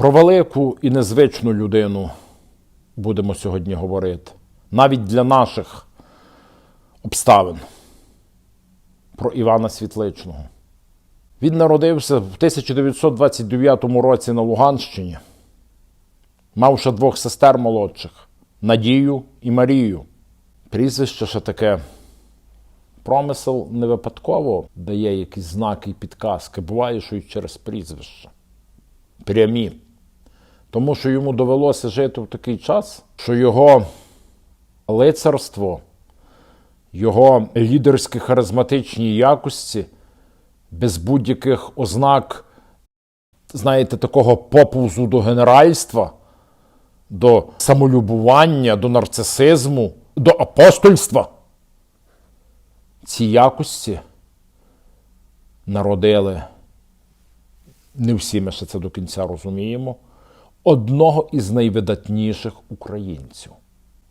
Про велику і незвичну людину будемо сьогодні говорити. Навіть для наших обставин. Про Івана Світличного. Він народився в 1929 році на Луганщині, мавши двох сестер молодших Надію і Марію. Прізвище ще таке. Промисел не випадково дає якісь знаки і підказки. Буває, що й через прізвище. Прямі. Тому що йому довелося жити в такий час, що його лицарство, його лідерські харизматичні якості без будь-яких ознак, знаєте, такого поповзу до генеральства, до самолюбування, до нарцисизму, до апостольства. Ці якості народили, не всі ми ще це до кінця розуміємо, одного із найвидатніших українців.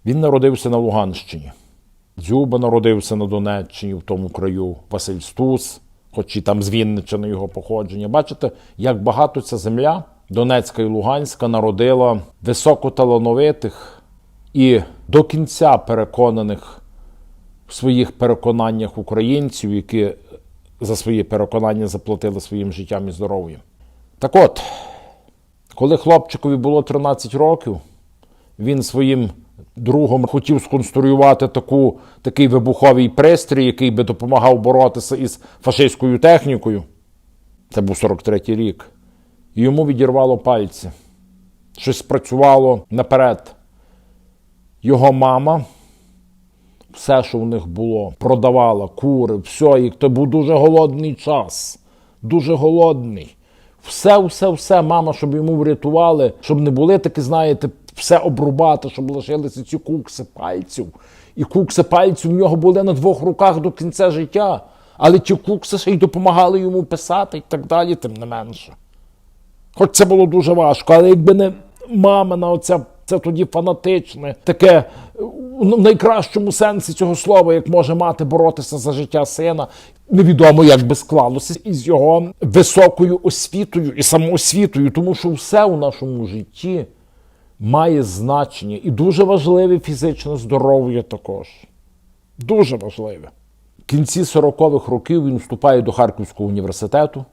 Він народився на Луганщині. Дзюба народився на Донеччині, в тому краю, Василь Стус, хоч і там з Вінничини його походження. Бачите, як багато ця земля, Донецька і Луганська, народила високоталановитих і до кінця переконаних в своїх переконаннях українців, які за свої переконання заплатили своїм життям і здоров'ям. Так от, коли хлопчикові було 13 років, він своїм другом хотів сконструювати таку, такий вибуховий пристрій, який би допомагав боротися із фашистською технікою. Це був 43-й рік. І йому відірвало пальці. Щось спрацювало наперед. Його мама, все, що в них було, продавала кури, все, і то був дуже голодний час. Дуже голодний. Все, все, все, мама, щоб йому врятували, щоб не були такі, знаєте, все обрубати, щоб лишилися ці кукси пальців. І кукси пальців в нього були на двох руках до кінця життя. Але ті кукси ще й допомагали йому писати і так далі, тим не менше. Хоч це було дуже важко, але якби не мамина, оця, це тоді фанатичне, таке ну, в найкращому сенсі цього слова, як може мати боротися за життя сина. Невідомо, як би склалося із його високою освітою і самоосвітою, тому що все у нашому житті має значення і дуже важливе фізичне здоров'я також. Дуже важливе. В кінці 40-х років він вступає до Харківського університету,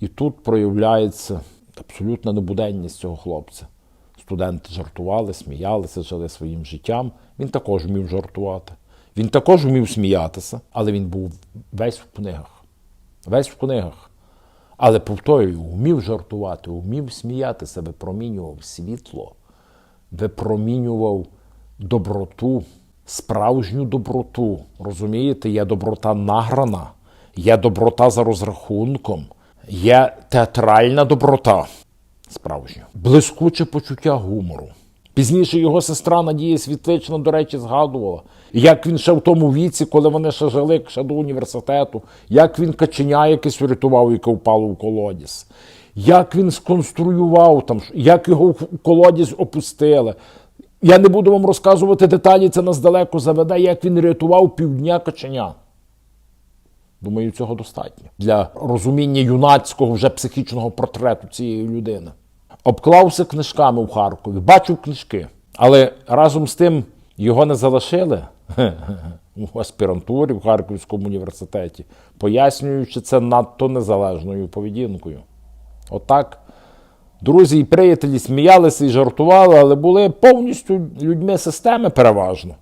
і тут проявляється абсолютна небуденність цього хлопця. Студенти жартували, сміялися, жили своїм життям. Він також вмів жартувати. Він також вмів сміятися, але він був весь в книгах. Весь в книгах. Але повторюю, вмів жартувати, вмів сміятися, випромінював світло, випромінював доброту, справжню доброту. Розумієте, є доброта награна, є доброта за розрахунком, є театральна доброта справжня, блискуче почуття гумору. Пізніше його сестра Надія Світлична, до речі, згадувала, як він ще в тому віці, коли вони ще жили ще до університету, як він каченя якесь врятував, яке впало в колодязь, як він сконструював там, як його в колодязь опустили. Я не буду вам розказувати деталі, це нас далеко заведе, як він рятував півдня каченя. Думаю, цього достатньо для розуміння юнацького вже психічного портрету цієї людини. Обклався книжками в Харкові, бачив книжки, але разом з тим його не залишили в аспірантурі в Харківському університеті, пояснюючи це надто незалежною поведінкою. Отак. Друзі і приятелі сміялися і жартували, але були повністю людьми системи переважно.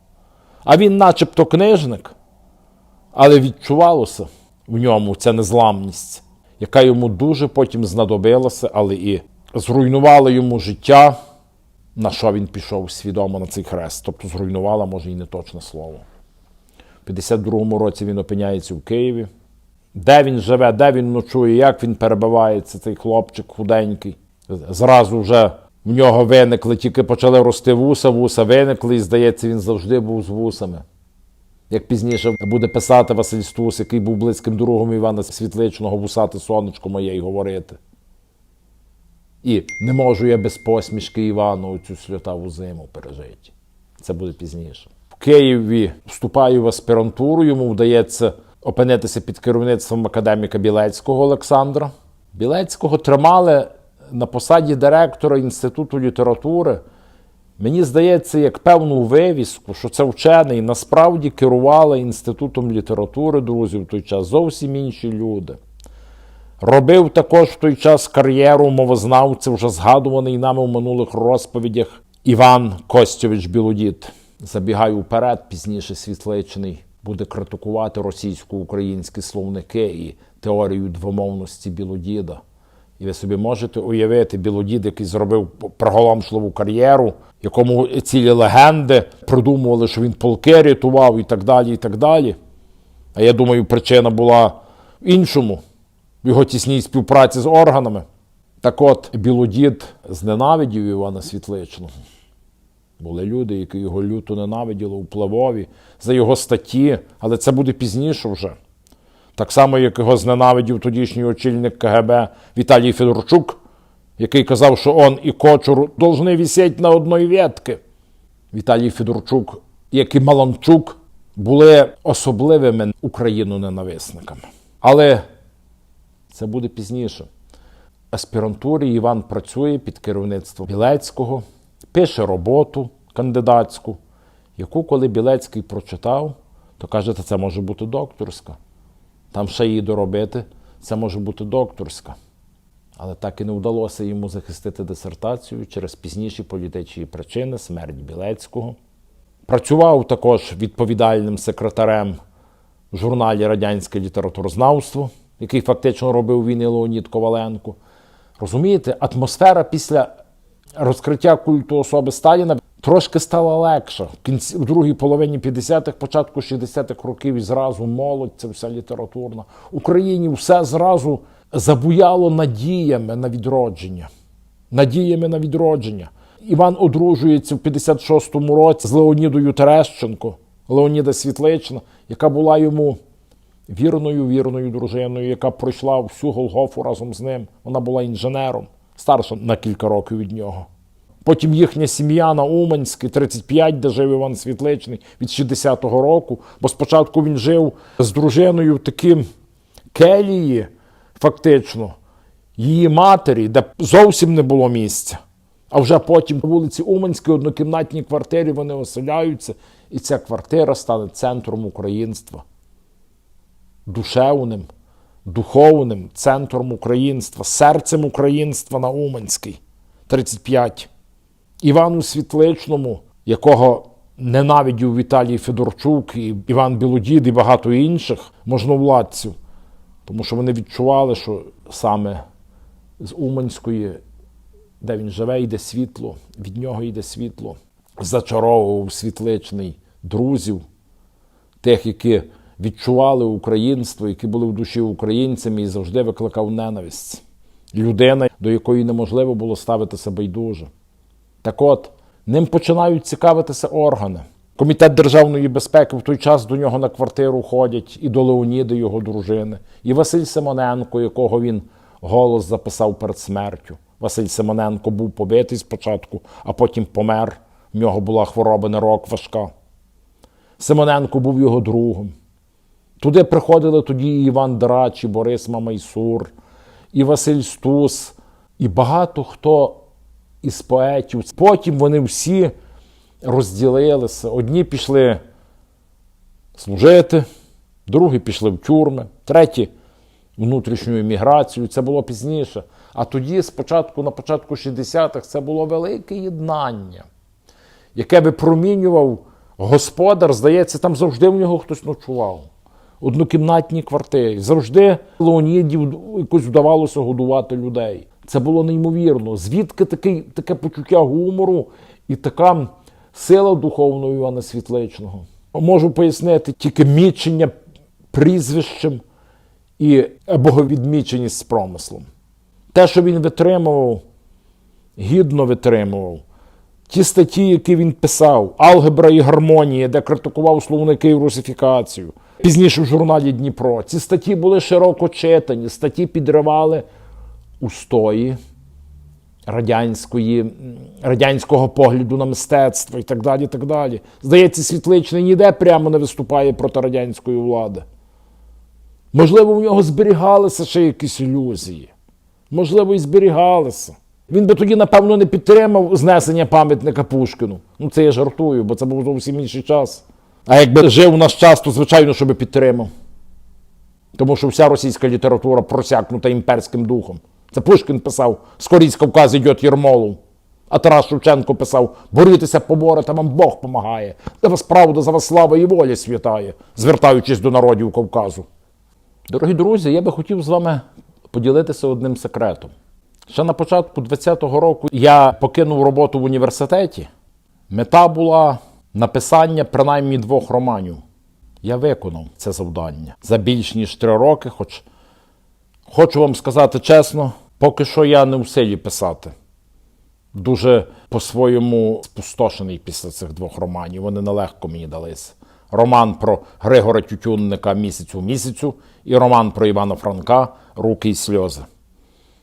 А він, начебто, книжник, але відчувалося в ньому ця незламність, яка йому дуже потім знадобилася, але і зруйнувала йому життя, на що він пішов свідомо на цей хрест. Тобто зруйнувала, може, і не точне слово. У 52-му році він опиняється в Києві. Де він живе, де він ночує, як він перебивається, цей хлопчик худенький. Зразу вже в нього виникли, тільки почали рости вуса, вуса виникли, і здається, він завжди був з вусами. Як пізніше буде писати Василь Стус, який був близьким другом Івана Світличного, вусати сонечко моє і говорити. І не можу я без посмішки Івану цю сльотаву зиму пережити. Це буде пізніше. В Києві вступаю в аспірантуру, йому вдається опинитися під керівництвом академіка Білецького Олександра. Білецького тримали на посаді директора Інституту літератури, мені здається, як певну вивіску, що це вчений насправді керували Інститутом літератури, друзі, в той час зовсім інші люди. Робив також в той час кар'єру мовознавця, вже згадуваний нами в минулих розповідях Іван Костьович Білодід. Забігаю вперед, пізніше світличний буде критикувати російсько-українські словники і теорію двомовності Білодіда. І ви собі можете уявити Білодід, який зробив приголомшливу кар'єру, якому цілі легенди придумували, що він полки рятував і так далі. і так далі. А я думаю, причина була в іншому, в його тісній співпраці з органами. Так от, Білодід зненавидів Івана Світличного. Були люди, які його люто ненавиділи у Плавові за його статті, але це буде пізніше вже. Так само, як його зненавидів тодішній очільник КГБ Віталій Федорчук, який казав, що он і Кочур должны висіти на одній ветці. Віталій Федорчук, як і Маланчук, були особливими україноненависниками. Але це буде пізніше. Аспірантурі Іван працює під керівництвом Білецького, пише роботу кандидатську, яку, коли Білецький прочитав, то каже, це може бути докторська. Там ще її доробити, це може бути докторська. Але так і не вдалося йому захистити дисертацію через пізніші політичні причини, смерть Білецького. Працював також відповідальним секретарем в журналі Радянське літературознавство, який фактично робив він і Леонід Коваленко. Розумієте, атмосфера після розкриття культу особи Сталіна трошки стала легша. В кінці в другій половині 50-х, початку 60-х років і зразу молодь, це вся літературна. Україні все зразу забуяло надіями на відродження. Надіями на відродження. Іван одружується в 56-му році з Леонідою Терещенко, Леоніда Світлична, яка була йому вірною, вірною дружиною, яка пройшла всю Голгофу разом з ним. Вона була інженером, старша на кілька років від нього. Потім їхня сім'я на Уманській, 35, де жив Іван Світличний від 60-го року. Бо спочатку він жив з дружиною в таким келії, фактично, її матері, де зовсім не було місця. А вже потім на вулиці Уманській однокімнатній квартирі вони оселяються, і ця квартира стане центром українства душевним, духовним центром українства, серцем українства на Уманській. 35. Івану Світличному, якого ненавидів Віталій Федорчук, і Іван Білодід і багато інших можновладців, тому що вони відчували, що саме з Уманської, де він живе, йде світло, від нього йде світло, зачаровував світличний друзів, тих, які відчували українство, які були в душі українцями і завжди викликав ненависть. Людина, до якої неможливо було ставитися байдуже. Так от, ним починають цікавитися органи. Комітет державної безпеки в той час до нього на квартиру ходять і до Леоніда, його дружини, і Василь Симоненко, якого він голос записав перед смертю. Василь Симоненко був побитий спочатку, а потім помер. В нього була хвороба нирок важка. Симоненко був його другом. Туди приходили тоді і Іван Драч, і Борис Мамайсур, і Василь Стус, і багато хто із поетів. Потім вони всі розділилися. Одні пішли служити, другі пішли в тюрми, треті внутрішню еміграцію. Це було пізніше. А тоді, спочатку, на початку 60-х, це було велике єднання, яке випромінював господар, здається, там завжди в нього хтось ночував. Однокімнатні квартири. Завжди Леонідів якось вдавалося годувати людей. Це було неймовірно. Звідки такий, таке почуття гумору і така сила духовного Івана Світличного? Можу пояснити тільки мічення прізвищем і боговідміченість з промислом. Те, що він витримував, гідно витримував. Ті статті, які він писав, алгебра і гармонія, де критикував словники і русифікацію. Пізніше в журналі Дніпро. Ці статті були широко читані, статті підривали устої радянської, радянського погляду на мистецтво і так далі. так далі. Здається, Світличний ніде прямо не виступає проти радянської влади. Можливо, у нього зберігалися ще якісь ілюзії. Можливо, і зберігалися. Він би тоді, напевно, не підтримав знесення пам'ятника Пушкіну. Ну, це я жартую, бо це був зовсім інший час. А якби жив у наш час, то звичайно, що би підтримав. Тому що вся російська література просякнута імперським духом. Це Пушкін писав, скорість Кавказ ідет Єрмолов. А Тарас Шевченко писав: борітеся, поборете, вам Бог помагає. За вас правда, за вас слава і воля святає, звертаючись до народів Кавказу. Дорогі друзі, я би хотів з вами поділитися одним секретом. Ще на початку 20-го року я покинув роботу в університеті. Мета була написання принаймні двох романів. Я виконав це завдання за більш ніж три роки, хоч хочу вам сказати чесно, поки що я не в силі писати. Дуже по-своєму спустошений після цих двох романів. Вони нелегко мені далися. Роман про Григора Тютюнника місяцю місяцю і роман про Івана Франка Руки і сльози.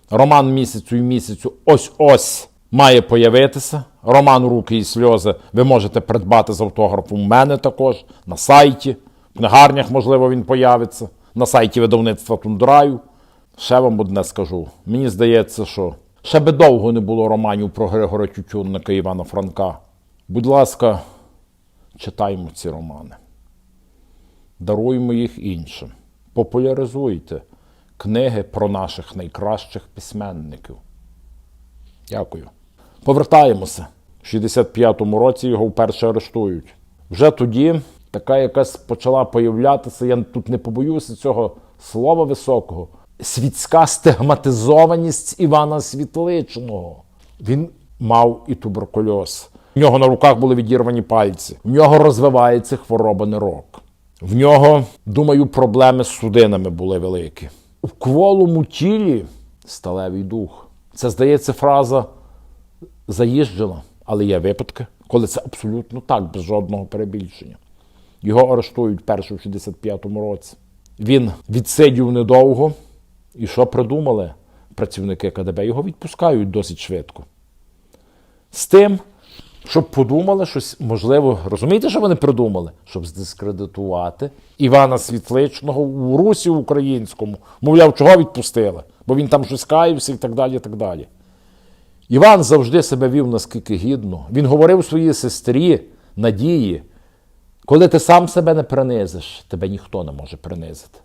Роман місяцю і місяцю ось ось має появитися. Роман Руки і сльози ви можете придбати з автографом у мене також на сайті. В книгарнях, можливо, він появиться, на сайті видавництва Тундраю. Ще вам одне скажу. Мені здається, що ще би довго не було романів про Григора Тютюнника і Івана Франка. Будь ласка, читаймо ці романи. Даруймо їх іншим. Популяризуйте книги про наших найкращих письменників. Дякую. Повертаємося. В 65-му році його вперше арештують. Вже тоді така якась почала появлятися, я тут не побоюся цього слова високого. Світська стигматизованість Івана Світличного. Він мав і туберкульоз. В нього на руках були відірвані пальці. В нього розвивається хвороба нирок. В нього, думаю, проблеми з судинами були великі. У кволому тілі сталевий дух. Це, здається, фраза заїжджена, але є випадки, коли це абсолютно так, без жодного перебільшення. Його арештують перше в 65-му році. Він відсидів недовго. І що придумали працівники КДБ? Його відпускають досить швидко. З тим, щоб подумали щось, можливо, розумієте, що вони придумали? Щоб здискредитувати Івана Світличного у Русі українському. Мовляв, чого відпустили? Бо він там щось каявся і так далі. і так далі. Іван завжди себе вів наскільки гідно. Він говорив своїй сестрі Надії, коли ти сам себе не принизиш, тебе ніхто не може принизити.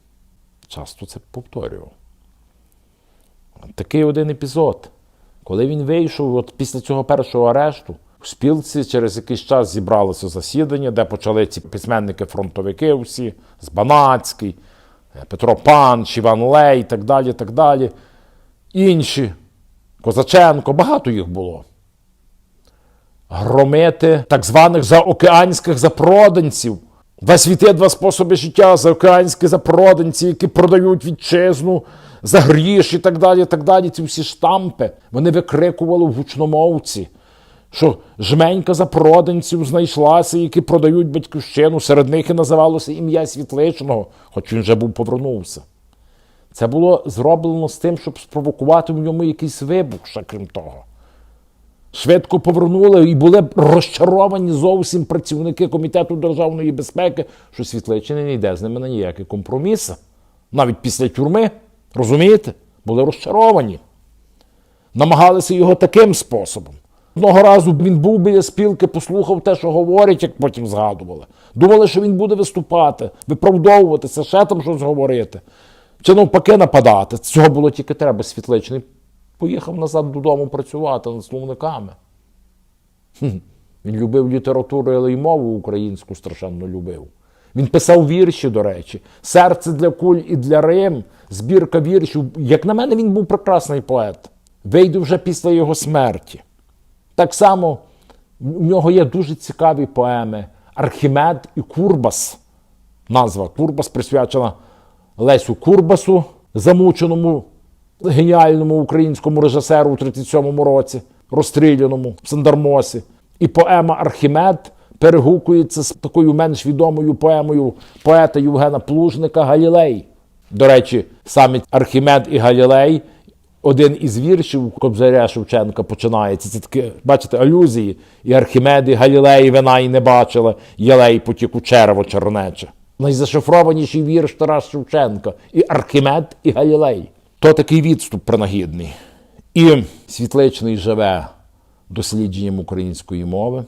Часто це повторював. Такий один епізод. Коли він вийшов, от після цього першого арешту, в спілці через якийсь час зібралося засідання, де почали ці письменники-фронтовики всі, Збанацький, Петро Панч, Іван Лей і так далі, так далі. Інші, Козаченко, багато їх було. Громити так званих заокеанських запроданців. Два світи, два способи життя, заокеанські запроданці, які продають вітчизну за гріш і так далі. так далі. Ці всі штампи вони викрикували в гучномовці, що жменька запроданців знайшлася, які продають батьківщину. Серед них і називалося ім'я Світличного, хоч він вже був повернувся. Це було зроблено з тим, щоб спровокувати в ньому якийсь вибух, ще крім того. Швидко повернули і були розчаровані зовсім працівники Комітету державної безпеки, що Світличини не йде з ними на ніякі компроміси. Навіть після тюрми, розумієте, були розчаровані. Намагалися його таким способом. Одного разу він був біля спілки, послухав те, що говорять, як потім згадували. Думали, що він буде виступати, виправдовуватися, ще там щось говорити. Чи навпаки нападати. Цього було тільки треба світличний поїхав назад додому працювати над словниками. Хм. Він любив літературу, але й мову українську страшенно любив. Він писав вірші, до речі, серце для куль і для Рим, збірка віршів. Як на мене, він був прекрасний поет. Вийде вже після його смерті. Так само у нього є дуже цікаві поеми Архімед і Курбас. Назва Курбас присвячена Лесю Курбасу, замученому геніальному українському режисеру у 37-му році, розстріляному в Сандармосі. І поема Архімед перегукується з такою менш відомою поемою поета Євгена Плужника Галілей. До речі, саме Архімед і Галілей. Один із віршів Кобзаря Шевченка починається. Це таке, бачите, алюзії. І Архімед, і Галілей вина і не бачили, Єлей у черво чернече. Найзашифрованіший вірш Тарас Шевченка. І Архімед, і Галілей. То такий відступ принагідний. І Світличний живе дослідженням української мови,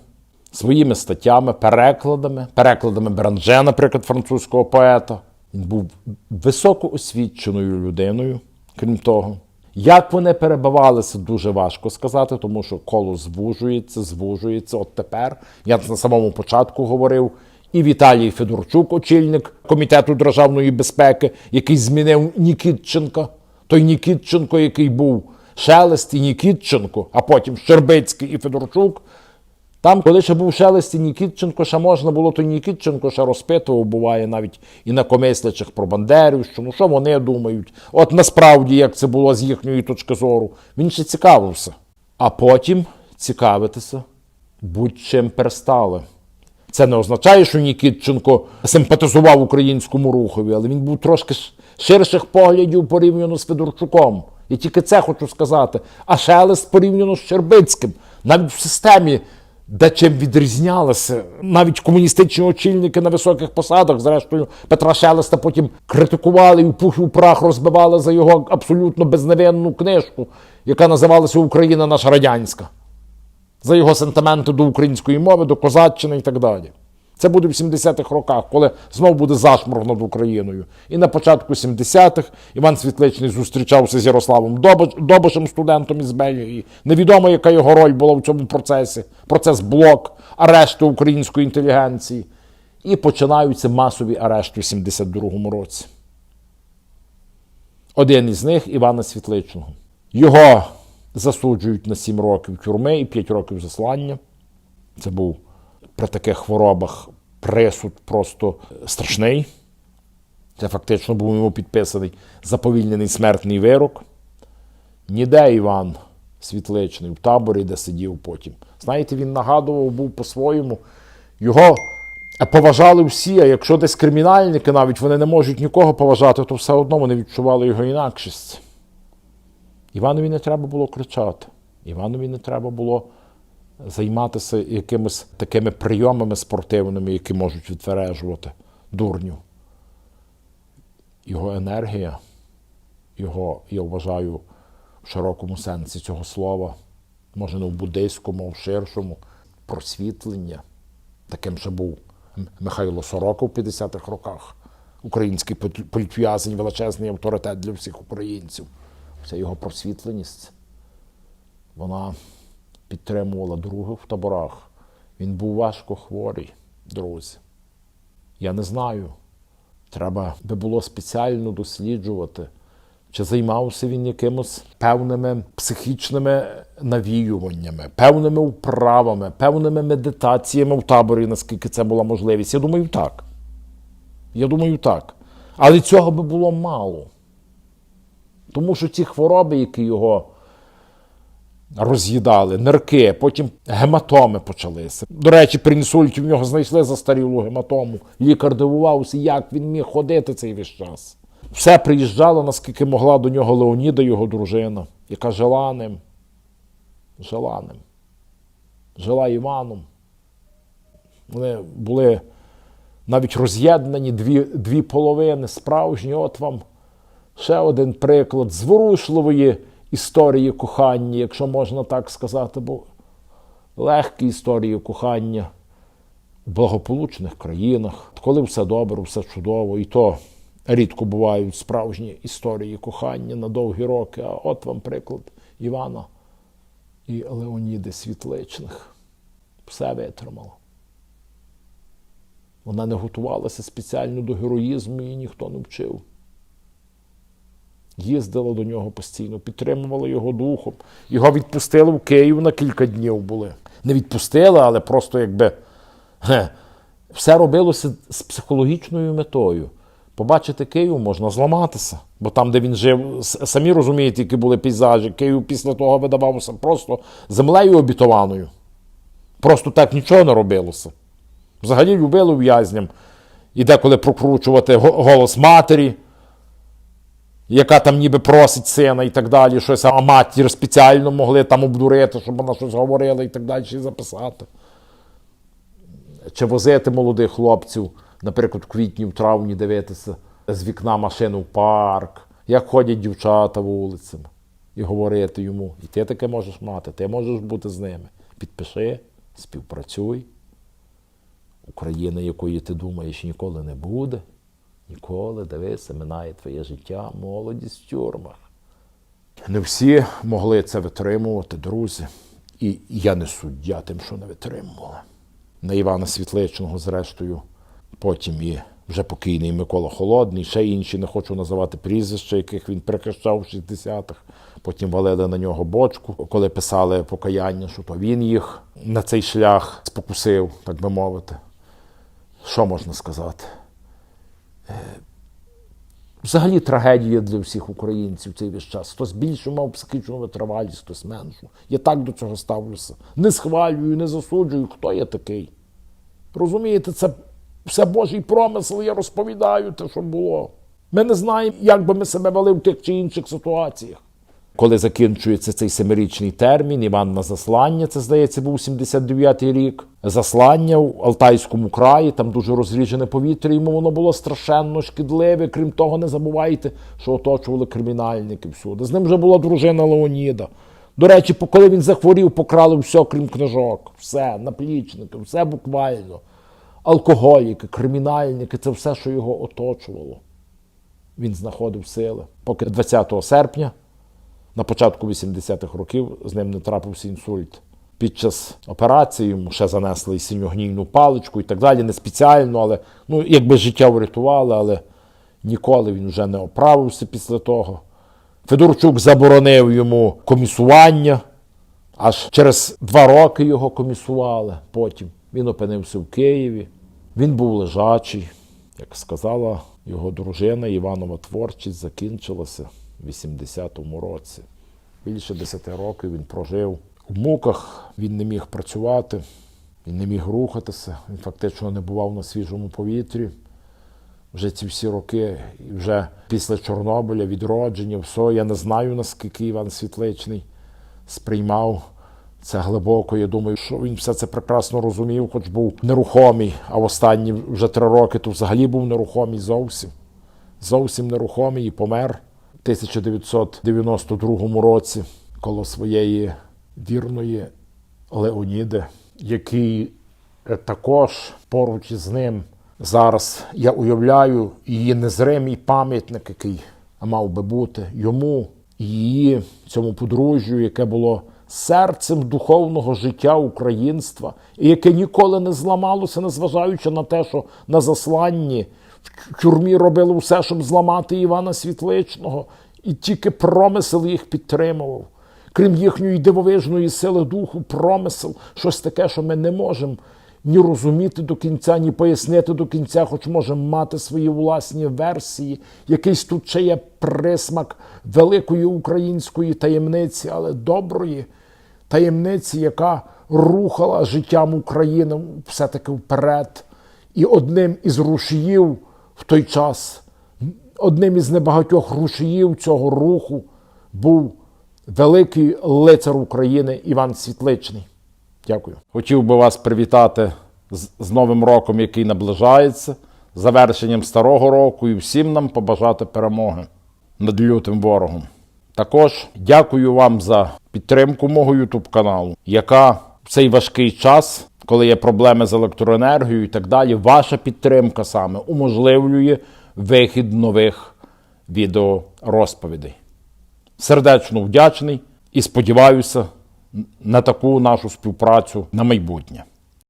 своїми статтями, перекладами, перекладами Бранже, наприклад, французького поета. Він був високоосвіченою людиною, крім того. Як вони перебивалися, дуже важко сказати, тому що коло звужується, звужується. От тепер я на самому початку говорив. І Віталій Федорчук, очільник комітету державної безпеки, який змінив Нікітченка. Той Нікітченко, який був Шелест і Нікітченко, а потім Щербицький і Федорчук. Там, коли ще був Шелест і Нікітченко, ще можна було, то Нікітченко ще розпитував, буває навіть і на комислячих про Бандерів, що ну що вони думають. От насправді, як це було з їхньої точки зору, він ще цікавився. А потім цікавитися будь-чим перестали. Це не означає, що Нікітченко симпатизував українському рухові, але він був трошки ширших поглядів порівняно з Федорчуком. І тільки це хочу сказати. А Шелест порівняно з Щербицьким. Навіть в системі, де чим відрізнялися, навіть комуністичні очільники на високих посадах, зрештою, Петра Шелеста потім критикували і в пух і в прах розбивали за його абсолютно безневинну книжку, яка називалася Україна наша радянська за його сентименти до української мови, до козаччини і так далі. Це буде в 70-х роках, коли знову буде зашморг над Україною. І на початку 70-х Іван Світличний зустрічався з Ярославом Добишем, студентом із Бельгії. Невідомо, яка його роль була в цьому процесі. Процес блок, арешту української інтелігенції. І починаються масові арешти в 72-му році. Один із них Івана Світличного. Його засуджують на 7 років тюрми і 5 років заслання. Це був при таких хворобах присуд просто страшний. Це фактично був йому підписаний заповільнений смертний вирок. Ніде Іван Світличний в таборі, де сидів потім. Знаєте, він нагадував був по-своєму. Його поважали всі, а якщо десь кримінальники навіть вони не можуть нікого поважати, то все одно вони відчували його інакшість. Іванові не треба було кричати. Іванові не треба було займатися якимись такими прийомами спортивними, які можуть відтвережувати дурню. Його енергія, його, я вважаю, в широкому сенсі цього слова, може не в буддийському, а в ширшому, просвітлення. Таким ще був Михайло Сорока в 50-х роках. Український полі- політв'язень, величезний авторитет для всіх українців. Вся його просвітленість, вона підтримувала других в таборах. Він був важко хворий, друзі. Я не знаю. Треба би було спеціально досліджувати, чи займався він якимось певними психічними навіюваннями, певними вправами, певними медитаціями в таборі, наскільки це була можливість. Я думаю, так. Я думаю, так. Але цього би було мало. Тому що ці хвороби, які його роз'їдали, нирки, потім гематоми почалися. До речі, при інсульті в нього знайшли застарілу гематому. Лікар дивувався, як він міг ходити цей весь час. Все приїжджала, наскільки могла до нього Леоніда, його дружина, яка жила ним. Жила ним. Жила Іваном. Вони були навіть роз'єднані дві, дві половини, справжні. От вам ще один приклад зворушливої історії кохання, якщо можна так сказати, бо легкі історії кохання в благополучних країнах, коли все добре, все чудово, і то рідко бувають справжні історії кохання на довгі роки. А от вам приклад Івана і Леоніди Світличних. Все витримало. Вона не готувалася спеціально до героїзму, її ніхто не вчив. Їздила до нього постійно, підтримувала його духом. Його відпустили в Київ на кілька днів були. Не відпустили, але просто якби ге, все робилося з психологічною метою. Побачити Київ можна зламатися. Бо там, де він жив, самі розумієте, які були пейзажі. Київ після того видавався просто землею обітованою. Просто так нічого не робилося. Взагалі любили в'язням. І деколи прокручувати голос матері, яка там ніби просить сина і так далі, щось, а матір спеціально могли там обдурити, щоб вона щось говорила і так далі, і записати. Чи возити молодих хлопців, наприклад, в квітні, в травні дивитися з вікна машину в парк, як ходять дівчата вулицями, і говорити йому, і ти таке можеш мати, ти можеш бути з ними. Підпиши, співпрацюй. Україна, якої ти думаєш, ніколи не буде. Ніколи, дивися, минає твоє життя, молодість в тюрмах. Не всі могли це витримувати, друзі. І я не суддя тим, що не витримували. На Івана Світличного, зрештою, потім і вже покійний Микола Холодний, ще інші не хочу називати прізвища, яких він прихищав в 60-х. Потім валили на нього бочку, коли писали покаяння, що то він їх на цей шлях спокусив, так би мовити. Що можна сказати? Взагалі трагедія для всіх українців цей весь час. Хтось більше мав психічну витривалість, хтось меншу. Я так до цього ставлюся. Не схвалюю, не засуджую, хто я такий. Розумієте, це все Божий промисел, я розповідаю те, що було. Ми не знаємо, як би ми себе вели в тих чи інших ситуаціях. Коли закінчується цей семирічний термін, Іван на заслання, це здається, був 79-й рік. Заслання в Алтайському краї, там дуже розріжене повітря, йому воно було страшенно шкідливе. Крім того, не забувайте, що оточували кримінальники всюди. З ним вже була дружина Леоніда. До речі, коли він захворів, покрали все, крім книжок. Все, наплічники, все буквально. Алкоголіки, кримінальники це все, що його оточувало. Він знаходив сили. Поки 20 серпня на початку 80-х років з ним не трапився інсульт. Під час операції йому ще занесли і синьогнійну паличку і так далі. Не спеціально, але ну, якби життя врятували, але ніколи він вже не оправився після того. Федорчук заборонив йому комісування. Аж через два роки його комісували. Потім він опинився в Києві. Він був лежачий. Як сказала його дружина, Іванова творчість закінчилася 80-му році. Більше 10 років він прожив у муках, він не міг працювати, він не міг рухатися, він фактично не бував на свіжому повітрі. Вже ці всі роки, і вже після Чорнобиля, відродження, все, я не знаю, наскільки Іван Світличний сприймав це глибоко. Я думаю, що він все це прекрасно розумів, хоч був нерухомий, а в останні вже три роки то взагалі був нерухомий зовсім. Зовсім нерухомий і помер 1992 році коло своєї вірної Леоніди, який також поруч із ним зараз я уявляю її незримий пам'ятник, який мав би бути. Йому і її цьому подружжю, яке було серцем духовного життя українства, і яке ніколи не зламалося, незважаючи на те, що на засланні тюрмі робили все, щоб зламати Івана Світличного, і тільки промисел їх підтримував. Крім їхньої дивовижної сили духу, промисел, щось таке, що ми не можемо ні розуміти до кінця, ні пояснити до кінця, хоч можемо мати свої власні версії. Якийсь тут ще є присмак великої української таємниці, але доброї таємниці, яка рухала життям України все-таки вперед. І одним із рушіїв в той час, одним із небагатьох рушіїв цього руху був великий лицар України Іван Світличний. Дякую. Хотів би вас привітати з, Новим роком, який наближається, завершенням старого року і всім нам побажати перемоги над лютим ворогом. Також дякую вам за підтримку мого YouTube каналу, яка в цей важкий час, коли є проблеми з електроенергією і так далі, ваша підтримка саме уможливлює вихід нових відеорозповідей. Сердечно вдячний і сподіваюся на таку нашу співпрацю на майбутнє.